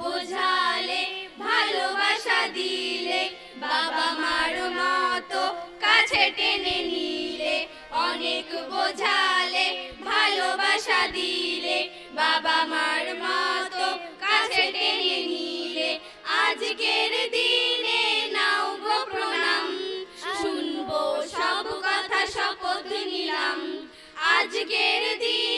বোঝালে, ভালোবাসা দিলে, বাবা মার মতো কাছে টেনে নিলে। অনেক বোঝালে, ভালোবাসা দিলে, বাবা মার মতো কাছে টেনে নিলে। আজকের দিনে নাও গো প্রণাম, শুনব সব কথা, শপথ নিলাম। আজকের দিনে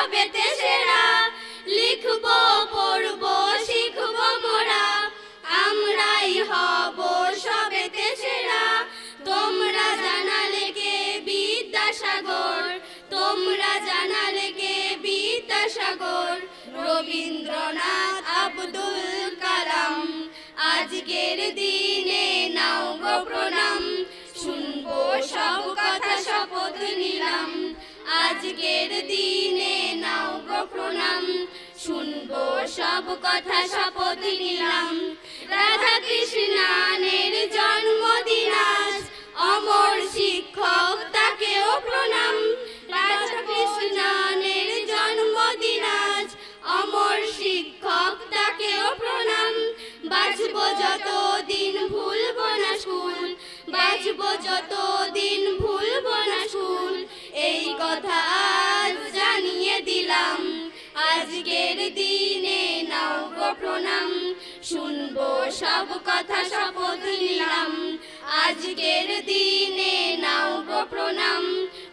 সবেতে সেরা। লিখব, পড়ব, শিখব মোরা আমরাই হব সবেতে সেরা। তোমরা জানালে কে বিদ্যাসাগর। তোমরা জানালে কে বিদ্যাসাগর। রবীন্দ্রনাথ আব্দুল কালাম, আজকের দিনে নাও গো প্রণাম। শুনব সব কথা, শপথ নিলাম। আজকের দিনে কথা শপথ নিলাম। রাধা কৃষ্ণানের জন্মদিন অমর শিক্ষক তাকেও প্রণাম। রাধা কৃষ্ণানের জন্মদিন অমর শিক্ষক তাকেও প্রণাম। বাজবো যত দিন ভুলবো না স্কুল, বাজবো যত দিন ভুলবো না স্কুল, এই কথা জানিয়ে দিলাম। আজকের দিনে প্রণাম শুনব সব কথা, শপথ নিলাম। আজকের দিনে নাও গো প্রণাম।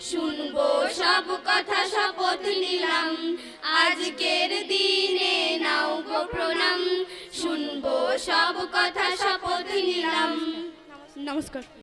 শুনব সব কথা, শপথ নিলাম। আজকের দিনে নাও গো প্রণাম। শুনব সব কথা, শপথ নিলাম। নমস্কার।